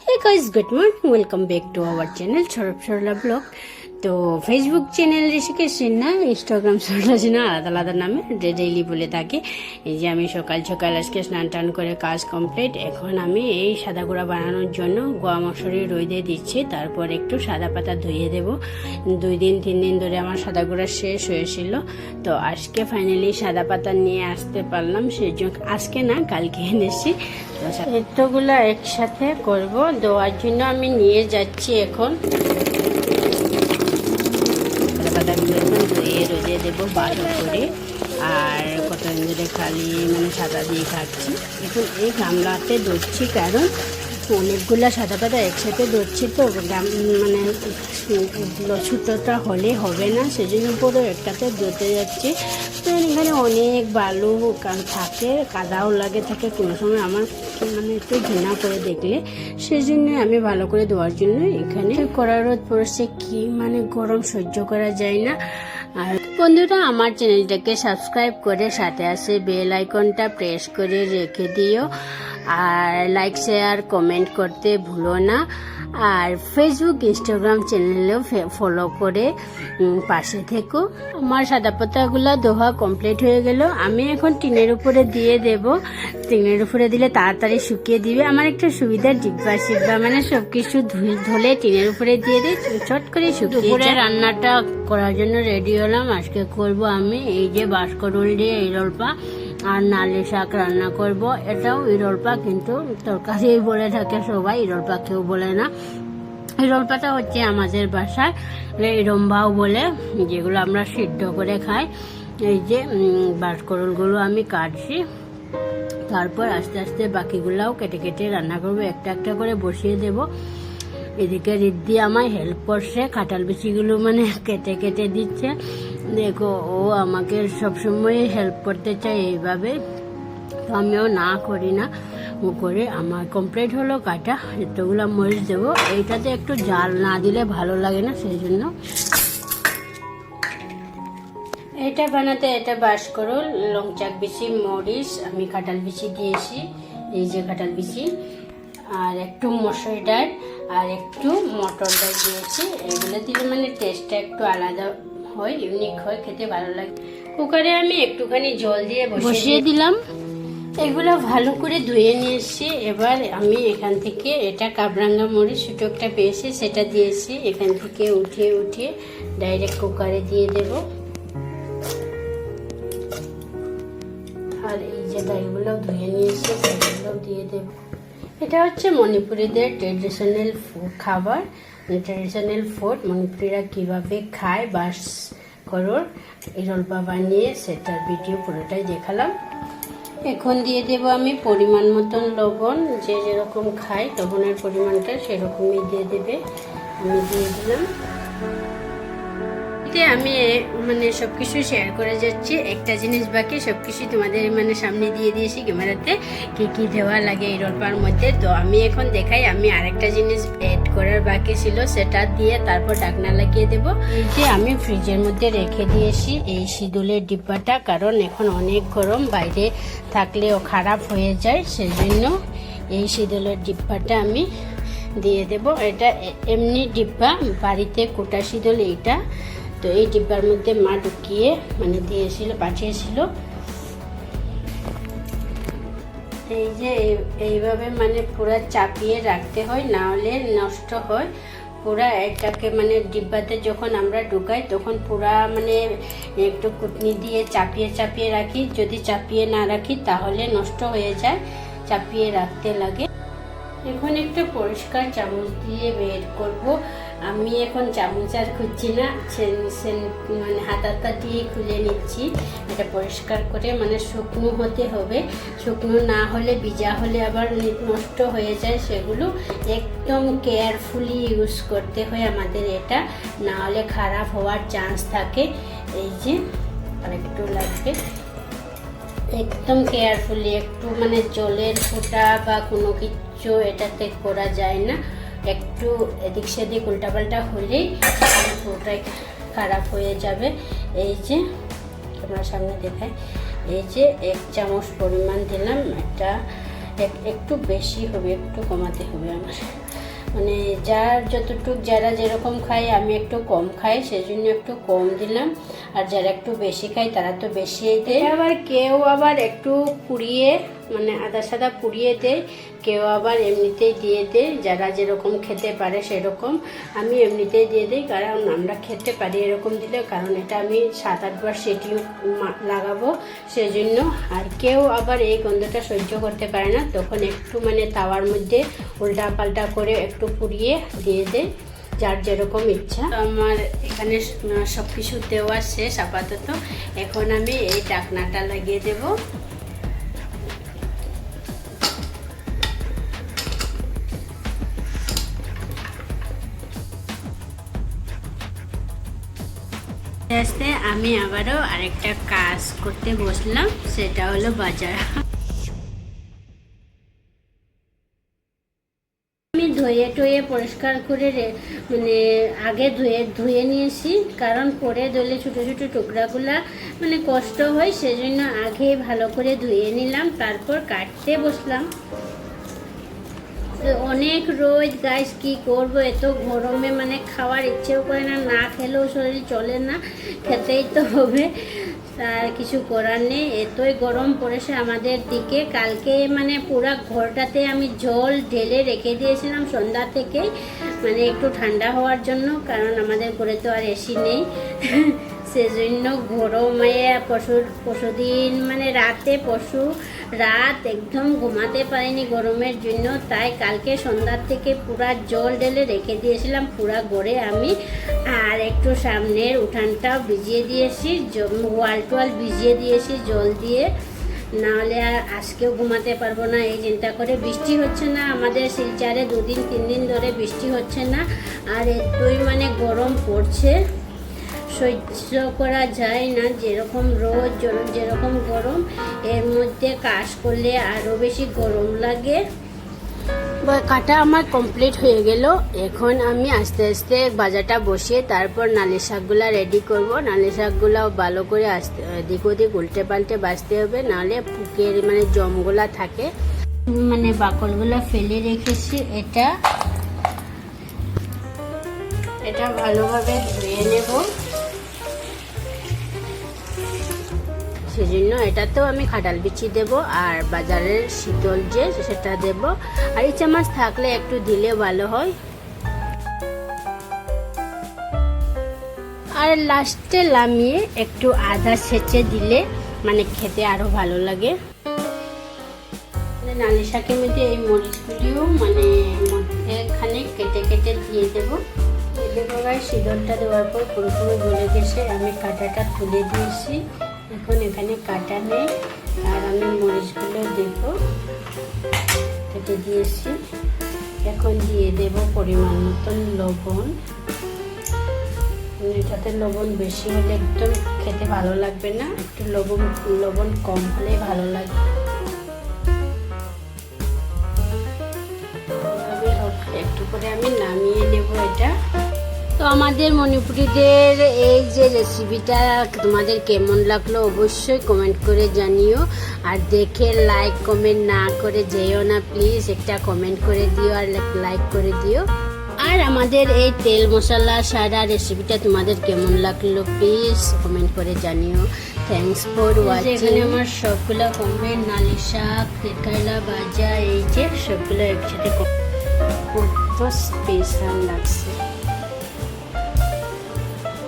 Hey guys, good morning. Welcome back to our channel Charab Sharla Blog. তো Facebook channel ঋষিকেশের না Instagram Sarala না, আলাদা আলাদা নামে ডেইলি বলে থাকে। এই যে আমি সকাল সকাল আজকে স্নান টান করে কাজ কমপ্লিট এখন আমি এই সাদা গুঁড়া বানানোর জন্য গোয়া মশরি রোদে দিচ্ছি, তারপর একটু সাদা পাতা ধুয়ে দেব। দুই দিন, তিন দিন ধরে আমার সাদা গুঁড়া শেষ হয়েছিল, তো আজকে ফাইনালি সাদা পাতা নিয়ে আসতে পারলাম, সেই জন্য আজকে না, কালকে এনেছি। তো এতগুলো একসাথে করব, দেওয়ার জন্য আমি নিয়ে যাচ্ছি এখন। পাতাগুলো এখন ধুয়ে দেবো ভালো করে। আর কতদিন ধরে খালি মানে সাদা দিয়ে খাচ্ছি এখন এই গামলাতে ধরছি, কারণ অনেকগুলা সাদা পাতা একসাথে ধরছি তো মানে ছোটোটা হলে হবে না, সেজন্য পুরো একটাতে ধরতে যাচ্ছি। তো এখানে অনেক বালু থাকে, কাদাও লাগে, থাকে। কোনো সময় আমার মানে একটু ঘৃণা করে দেখলে সেই সেজন্য আমি ভালো করে দেওয়ার জন্য এখানে কড়া রোদ পড়ছে কি মানে গরম সহ্য করা যায় না। আর বন্ধুরা, আমার চ্যানেলটাকে সাবস্ক্রাইব করে সাথে আসে বেল আইকনটা প্রেস করে রেখে দিও। আর লাইক শেয়ার কমেন্ট করতে ভুলো না। আর ফেসবুক ইনস্টাগ্রাম চ্যানেলেও ফলো করে পাশে থেকো। আমার সাদা পাতাগুলো দোহা কমপ্লিট হয়ে গেল। আমি এখন টিনের উপরে দিয়ে দেব। টিনের উপরে দিলে তাড়াতাড়ি শুকিয়ে দিবে। আমার একটা সুবিধা ডিব্বা সিব্বা মানে সব কিছু ধুলে টিনের উপরে দিয়ে দিই। চট করে শুকিয়ে যায়। রান্নাটা করার জন্য রেডি হলাম। আজকে করব আমি। এই যে বাসকরুল দিয়ে এই রোলপা আর নালি শাক রান্না করব। এটাও ইরলপা কিন্তু তরকারি বলে থাকে সবাই ইরলপা কেউ বলে না। ইরলপাটা হচ্ছে আমাদের বাসায় ইরম্বাও বলে, যেগুলো আমরা সিদ্ধ করে খাই। এই যে বাসকরলগুলো আমি কাটছি। তারপর আস্তে আস্তে বাকিগুলাও কেটে কেটে রান্না করব। একটা একটা করে বসিয়ে দেব। এদিকে রিদ্ধি আমায় হেল্প করছে কাঁঠাল বিচিগুলো মানে কেটে কেটে দিচ্ছে। দেখো, ও আমাকে সবসময় হেল্প করতে চায় এইভাবে। তো আমিও না করি না। ও করে আমার কমপ্লিট হলো, কাটা, এতগুলো মরিচ দেবো। এইটাতে একটু জাল না দিলে ভালো লাগে না, সেই জন্য। এটা বানাতে, এটা বাস করো। লংচাক বিচি মরিচ, আমি কাঁঠাল বিচি দিয়েছি। এই যে কাঁঠাল বিচি আর একটু মসুর ডাল। আর একটু মটর ডাল দিয়েছি। এগুলো দিলে মানে টেস্টটা একটু আলাদা হয় ইউনিক হয় খেতে ভালো লাগে। কুকারে আমি একটুখানি জল দিয়ে বসিয়ে দিলাম। এগুলো ভালো করে ধুয়ে নিয়ে এসেছি এবার আমি এখান থেকে এটা কাবরাঙ্গা মরিচ ছোটো একটা পেয়েছি সেটা দিয়েছি। এখান থেকে উঠিয়ে উঠিয়ে ডাইরেক্ট কুকারে দিয়ে দেবো। আর এই যে ডালগুলো ধুয়ে নিয়েছি সেগুলো দিয়ে দেব। এটা হচ্ছে মণিপুরীদের ট্রেডিশনাল খাবার। ট্রেডিশনাল ফুড মণিপুরীরা কীভাবে খায়, বাস করোর ইরলপা বানিয়ে সেটার ভিডিও পুরোটাই দেখালাম। এখন দিয়ে দেব আমি পরিমাণ মতন লবণ, যে যেরকম খাই লবণের পরিমাণটা সেরকমই দিয়ে দেবে। আমি দিয়ে দিলাম। এতে আমি মানে সব কিছু শেয়ার করে যাচ্ছি। একটা জিনিস বাকি সব কিছু তোমাদের মানে সামনে দিয়ে দিয়েছি ক্যামেরাতে কি কি দেওয়া লাগে এই রোলপার মধ্যে। তো আমি এখন দেখাই, আমি আরেকটা জিনিস এড করার বাকি ছিল, সেটা দিয়ে তারপর ডাকনা লাগিয়ে দেব। এই যে আমি ফ্রিজের মধ্যে রেখে দিয়েছি এই সিঁদুলের ডিব্বাটা, কারণ এখন অনেক গরম, বাইরে থাকলেও খারাপ হয়ে যায়, সেজন্য এই সিঁদুলের ডিব্বাটা আমি দিয়ে দেব। এটা এমনি ডিব্বা, বাড়িতে কোটা শীতল এইটা তো এই ডিব্বার মধ্যে মা ঢুকিয়ে মানে দিয়েছিল, পাঠিয়েছিল। এই যে এই- এইভাবে মানে পুরো চাপিয়ে রাখতে হয়, না হলে নষ্ট হয়। পুরা এটাকে মানে ডিব্বাতে যখন আমরা ঢুকাই, তখন পুরা মানে একটু কুটনি দিয়ে চাপিয়ে চাপিয়ে রাখি। যদি চাপিয়ে না রাখি, তাহলে নষ্ট হয়ে যায়। চাপিয়ে রাখতে লাগে। এখন একটা পরিষ্কার চামচ দিয়ে বের করব। আমি এখন চামচ আর খুঁজছি না মানে হাতাটা দিয়ে খুলে নিচ্ছি। এটা পরিষ্কার করে মানে শুকনো হতে হবে। শুকনো না হলে, ভিজা হলে আবার নষ্ট হয়ে যায় সেগুলো। একদম কেয়ারফুলি ইউজ করতে হয় আমাদের এটা না হলে খারাপ হওয়ার চান্স থাকে। এই যে আর একটু লাগবে। একদম কেয়ারফুলি একটু মানে জলের ফোঁটা বা কোনো কিছু এটাতে করা যায় না? একটু এদিক সেদিক উল্টাপাল্টা হলেই পুরোটাই খারাপ হয়ে যাবে। এই যে আপনার সামনে দেখায় এই যে এক চামচ পরিমাণ দিলাম এটা একটু বেশি হবে, একটু কমাতে হবে আমার। মানে যার যতটুক, যারা যেরকম খায়, আমি একটু কম খাই, সেজন্য একটু কম দিলাম। আর যারা একটু বেশি খায়, তারা তো বেশি দেয়। আবার কেউ আবার একটু পুড়িয়ে মানে আদা সাদা পুড়িয়ে দেয়, কেউ আবার এমনিতেই দিয়ে দেয়, যারা যেরকম খেতে পারে সেরকম। আমি এমনিতেই দিয়ে দিই, কারণ আমরা খেতে পারি এরকম দিলে, কারণ এটা আমি সাত আটবার সেটিও মা- লাগাবো সেজন্য। আর কেউ আবার এই গন্ধটা সহ্য করতে পারে না, তখন একটু মানে তাওয়ার মধ্যে উল্টা পাল্টা করে একটু পুড়িয়ে দিয়ে দেয় যার যেরকম ইচ্ছা। আমার এখানে সব কিছু দেওয়া শেষ, আপাতত। এখন আমি এই ডাকনাটা লাগিয়ে দেবো। আস্তে আমি আবারও আরেকটা কাজ করতে বসলাম, সেটা হলো বাজার। আমি ধুয়ে টুয়ে পরিষ্কার করে মানে আগে ধুয়ে ধুয়ে নিয়েছি, কারণ পরে ধুলে ছোটো ছোটো টুকরাগুলা মানে কষ্ট হয়, সেজন্য আগে ভালো করে ধুয়ে নিলাম, তারপর কাটতে বসলাম। অনেক রোজ গাছ কি করব? এত গরমে মানে খাওয়ার ইচ্ছেও করে না না খেলেও শরীর চলে না, খেতেই তো হবে। আর কিছু করার নেই, এতই গরম পড়েছে আমাদের দিকে। কালকে মানে পুরো ঘরটাতে আমি জল ঢেলে রেখে দিয়েছিলাম সন্ধ্যা থেকে মানে একটু ঠান্ডা হওয়ার জন্য, কারণ আমাদের ঘরে তো আর এসি নেই। সেজন্য গরমে পশুর পশুদিন মানে রাতে পশু রাত একদম ঘুমাতে পারিনি গরমের জন্য, তাই কালকে সন্ধ্যার থেকে পুরা জল ঢেলে রেখে দিয়েছিলাম, পুরা গড়ে আমি। আর একটু সামনের উঠানটাও ভিজিয়ে দিয়েছি ওয়াল টোয়াল ভিজিয়ে দিয়েছি জল দিয়ে। নাহলে আর আজকেও ঘুমাতে পারব না, এই চিন্তা করে। বৃষ্টি হচ্ছে না, আমাদের শিলচারে দুদিন তিন দিন ধরে বৃষ্টি হচ্ছে না, আর এতই মানে গরম পড়ছে। সহ্য করা যায় না। যেরকম রোদ যেরকম গরম, এর মধ্যে কাজ করলে আরও বেশি গরম লাগে। কাটা আমার কমপ্লিট হয়ে গেল। এখন আমি আস্তে আস্তে বাজারটা বসিয়ে তারপর নালি শাকগুলো রেডি করব। নালি শাকগুলো ভালো করে আস্তে এদিক ওদিক উল্টে পাল্টে বাঁচতে হবে। নাহলে পুকের মানে জমগুলা থাকে। মানে বাকলগুলা ফেলে রেখেছি। এটা এটা ভালোভাবে ধুয়ে নেব। সেজন্য এটাতেও আমি খাটাল বিচি দেব আর বাজারের শীতল যে সেটা দেব। আর ইচ্ছা মাছ থাকলে একটু দিলে ভালো হয়। আর লাস্টে লামিয়ে একটু আদা সেচে দিলে মানে খেতে আরও ভালো লাগে। নালি শাকের মধ্যে এই মরিচগুলিও মানে মধ্যেখানে কেটে কেটে দিয়ে দেবো। এবার শীতলটা দেওয়ার পর পুরোপুরি গলে গেছে। আমি কাঁটাটা তুলে দিয়েছি। এখন এখানে কাটা নেই আর আমি মরিচগুলো দেব। কেটে দিয়েছি। এখন দিয়ে দেব পরিমাণ মতন লবণ। এটাতে লবণ বেশি হলে একদম খেতে ভালো লাগবে না। একটু লবণ লবণ কম হলে ভালো লাগবে একটু করে আমি নামিয়ে নেব তো আমাদের মণিপুরীদের এই যে রেসিপিটা তোমাদের কেমন লাগল অবশ্যই কমেন্ট করে জানিও। আর দেখে লাইক কমেন্ট না করে যেও না প্লিজ একটা কমেন্ট করে দিও আর লাইক করে দিও। আর আমাদের এই তেল মশলা সারা রেসিপিটা তোমাদের কেমন লাগল প্লিজ কমেন্ট করে জানিও। থ্যাংকস ফর ওয়াচিং এখানে আমার সবগুলো কমেন্ট নালি শাক তেকাইলা ভাজা এই যে সবগুলো একসাথে কত স্পেশাল লাগছে।